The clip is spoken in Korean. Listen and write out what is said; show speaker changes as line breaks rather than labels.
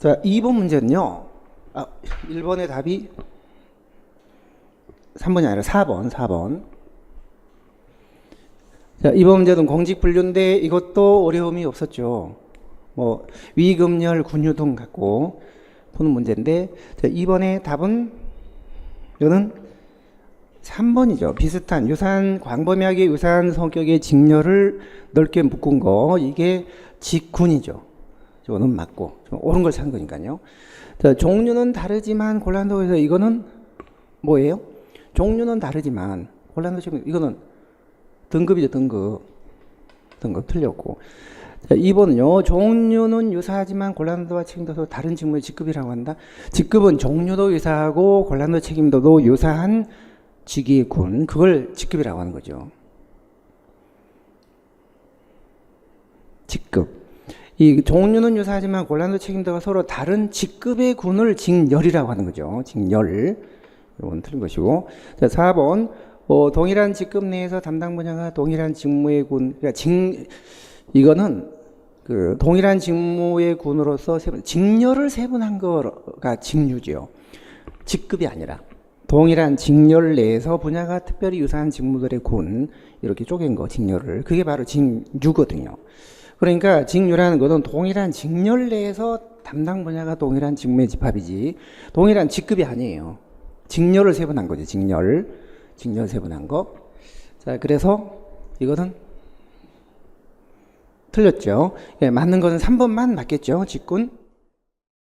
자, 2번 문제는요. 아, 1번의 답이 3번이 아니라 4번, 4번. 자, 이번 문제는 공직 분류인데 이것도 어려움이 없었죠. 뭐 위금열 군유동 갖고 푸는 문제인데 자, 이번에 답은 이거는 3번이죠. 비슷한 유사한 광범위하게 유사한 성격의 직렬을 넓게 묶은 거 이게 직군이죠. 저거는 맞고 좀 옳은 걸 찾은 거니까요. 자, 종류는 다르지만 곤란도 에서 이거는 뭐예요? 종류는 다르지만 곤란도 지금 이거는 등급이죠 등급. 등급 틀렸고. 자, 2번은요. 종류는 유사하지만 곤란도와 책임도도 다른 직무의 직급이라고 한다. 직급은 종류도 유사하고 곤란도 책임도도 유사한 직위의 군. 그걸 직급이라고 하는 거죠. 직급 이 종류는 유사하지만 곤란도 책임도가 서로 다른 직급의 군을 직열이라고 하는 거죠. 직열 이건 틀린 것이고. 자 4번. 어, 동일한 직급 내에서 담당 분야가 동일한 직무의 군, 그러니까 직, 이거는 그 동일한 직무의 군으로서 세분, 직렬을 세분한 거가 직류지요. 직급이 아니라. 동일한 직렬 내에서 분야가 특별히 유사한 직무들의 군 이렇게 쪼갠 거 직렬을. 그게 바로 직류거든요. 그러니까 직류라는 것은 동일한 직렬 내에서 담당 분야가 동일한 직무의 집합이지 동일한 직급이 아니에요. 직렬을 세분한 거죠. 직렬. 직렬 세분한 거. 자, 그래서 이거는 틀렸죠. 예, 맞는 것은 3번만 맞겠죠. 직군.